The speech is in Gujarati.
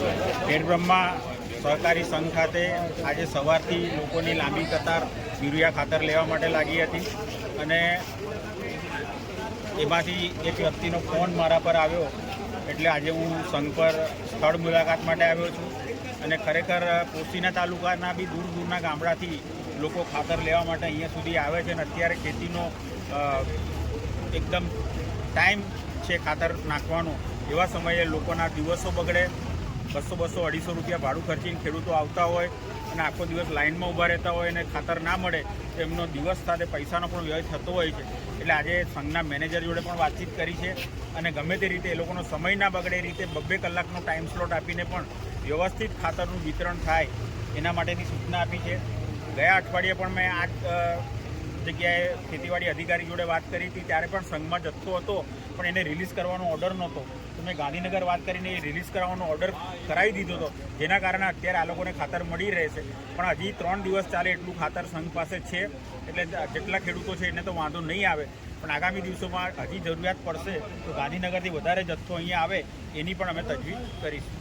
ખેડબ્રહ્મા સહકારી સંઘ ખાતે આજે સવારથી લોકોની લાંબી કતાર યુરિયા ખાતર લેવા માટે લાગી હતી અને એમાંથી એક વ્યક્તિનો ફોન મારા પર આવ્યો એટલે આજે હું સંઘ પર સ્થળ મુલાકાત માટે આવ્યો છું અને ખરેખર કોશીના તાલુકાના બી દૂર દૂરના ગામડાથી લોકો ખાતર લેવા માટે અહીંયા સુધી આવે છે અને અત્યારે ખેતીનો એકદમ ટાઈમ છે ખાતર નાખવાનો. એવા સમયે લોકોના દિવસો બગડે બસો બસો અઢીસો રૂપિયા ભાડું ખર્ચીને ખેડૂતો આવતા હોય અને આખો દિવસ લાઇનમાં ઊભા રહેતા હોય અને ખાતર ના મળે, તો એમનો દિવસ સાથે પૈસાનો પણ વ્યય થતો હોય છે. એટલે આજે સંઘના મેનેજર જોડે પણ વાતચીત કરી છે અને ગમે તે રીતે એ લોકોનો સમય ના બગડે, એ રીતે બબ્બે કલાકનો ટાઈમ સ્લોટ આપીને પણ વ્યવસ્થિત ખાતરનું વિતરણ થાય, એના માટેની સૂચના આપી છે. ગયા અઠવાડિયે પણ મેં આ જગ્યાએ ખેતીવાડી અધિકારી જોડે વાત કરી હતી, ત્યારે પણ સંઘમાં જથ્થો હતો, પણ એને રિલીઝ કરવાનો ઓર્ડર નહોતો. તો મેં ગાંધીનગર વાત કરીને એ રિલીઝ કરવાનો ઓર્ડર કરાવી દીધો હતો. જેના કારણે અત્યારે આ લોકોને ખાતર મળી રહેશે. પણ હજી ત્રણ દિવસ ચાલે એટલું ખાતર સંઘ પાસે છે, એટલે જેટલા ખેડૂતો છે એને તો વાંધો નહીં આવે. પણ આગામી દિવસોમાં હજી જરૂરિયાત પડશે તો ગાંધીનગરથી વધારે જથ્થો અહીંયા આવે, એની પણ અમે તજવીજ કરીશું.